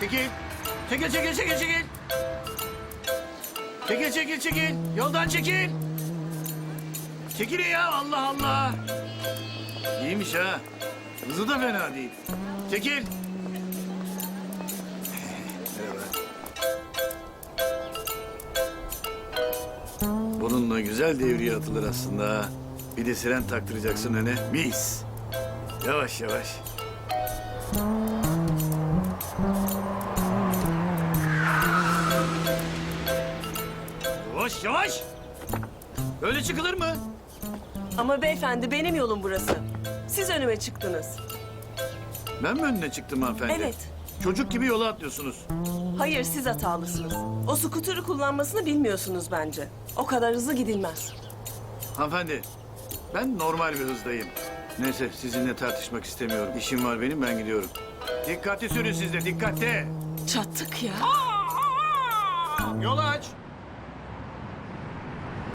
Çekil. Çekil çekil çekil çekil. Çekil çekil çekil. Yoldan çekil. Çekil ya Allah Allah. İyiymiş ha. Hızı da fena değil. Çekil. Merhaba. Bununla güzel devriye atılır aslında. ha. Bir de siren taktıracaksın öne. Mis. Yavaş yavaş. Yavaş yavaş. Böyle çıkılır mı? Ama beyefendi benim yolum burası. Siz önüme çıktınız. Ben mi önüne çıktım hanımefendi? Evet. Çocuk gibi yola atlıyorsunuz. Hayır siz hatalısınız. O skuturu kullanmasını bilmiyorsunuz bence. O kadar hızlı gidilmez. Hanımefendi, ben normal bir hızdayım. Neyse sizinle tartışmak istemiyorum. İşim var benim ben gidiyorum. Dikkatli sürün siz de dikkatli. Çattık ya. Yol aç.